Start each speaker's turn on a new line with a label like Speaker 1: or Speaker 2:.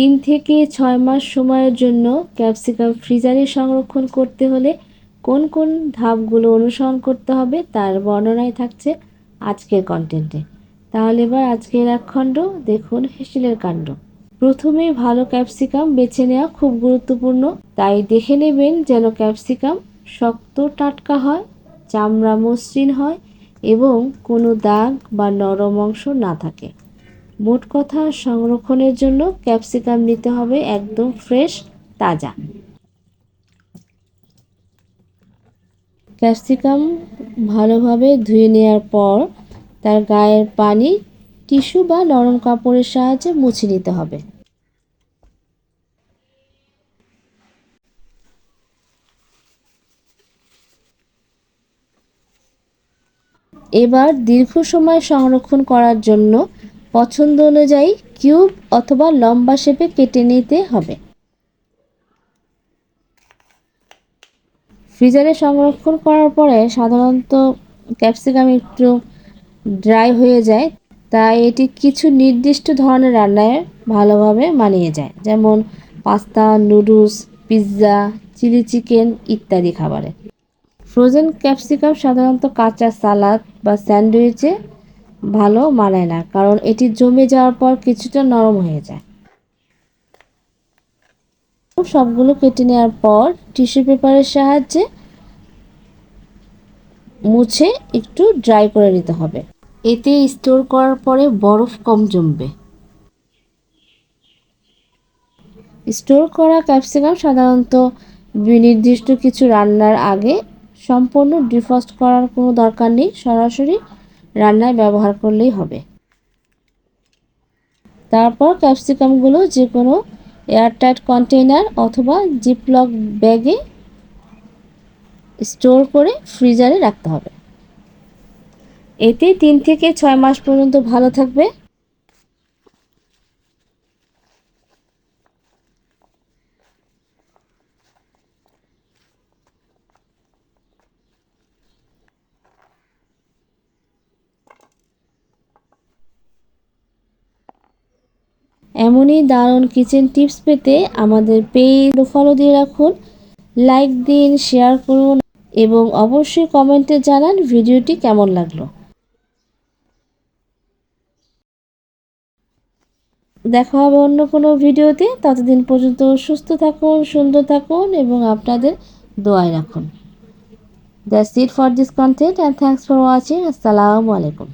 Speaker 1: তিন থেকে ছয় মাস সময়ের জন্য ক্যাপসিকাম ফ্রিজারে সংরক্ষণ করতে হলে কোন কোন ধাপগুলো অনুসরণ করতে হবে তার বর্ণনায় থাকছে আজকের কন্টেন্টে তাহলে এবার আজকের এক খণ্ড, দেখুন হেসেলের কাণ্ড। প্রথমে ভালো ক্যাপসিকাম বেছে নেওয়া খুব গুরুত্বপূর্ণ। তাই দেখে নেবেন যেন ক্যাপসিকাম শক্ত টাটকা হয়, চামড়া মসৃণ হয় এবং কোনো দাগ বা নরম অংশ না থাকে। মোট কথা, সংরক্ষণের জন্য ক্যাপসিকাম নিতে হবে একদম ফ্রেশ, তাজা। ক্যাপসিকাম ভালোভাবে ধুয়ে নেওয়ার পর তার গায়ের পানি, টিস্যু বা নরম কাপড়ের সাহায্যে মুছে নিতে হবে। এবার দীর্ঘ সময় সংরক্ষণ করার জন্য পছন্দ অনুযায়ী কিউব অথবা লম্বা শেপে কেটে নিতে হবে। ফ্রিজারে সংরক্ষণ করার পরে সাধারণত ক্যাপসিকাম একটু ড্রাই হয়ে যায়, তাই এটি কিছু নির্দিষ্ট ধরনের রান্নায় ভালোভাবে মানিয়ে যায়, যেমন pasta, noodles, pizza, chilli chicken ইত্যাদি খাবারে। ফ্রোজেন ক্যাপসিকাম সাধারণত কাঁচা সালাদ বা স্যান্ডউইচে ভালো মানায় না, কারণ এটি জমে যাওয়ার পর কিছুটা নরম হয়ে যায়। সবগুলো কেটে নেওয়ার পর টিস্যু পেপারের সাহায্যে মুছে একটু ড্রাই করে নিতে হবে। এতে স্টোর করার পরে বরফ কম জমবে। স্টোর করা ক্যাপসিকাম সাধারণত নির্দিষ্ট কিছু রান্নার আগে সম্পূর্ণ ডিফ্রস্ট করার কোনো দরকার নেই, সরাসরি রান্নায় ব্যবহার করলেই হবে। তারপর ক্যাপসিকামগুলো যে কোনো এয়ারটাইট কন্টেইনার অথবা জিপলক ব্যাগে স্টোর করে ফ্রিজারে রাখতে হবে। এতে তিন থেকে ছয় মাস পর্যন্ত ভালো থাকবে। এমনই দারুণ কিচেন টিপস পেতে আমাদের পেজ ফলো দিয়ে রাখুন লাইক দিন শেয়ার করুন এবং অবশ্যই কমেন্টে জানান ভিডিওটি কেমন লাগল। দেখা হবে অন্য কোনো ভিডিওতে, ততদিন পর্যন্ত সুস্থ থাকুন, সুন্দর থাকুন এবং আপনাদের দোয়ায় রাখুন। That's it for this content and thanks for watching আসসালামু আলাইকুম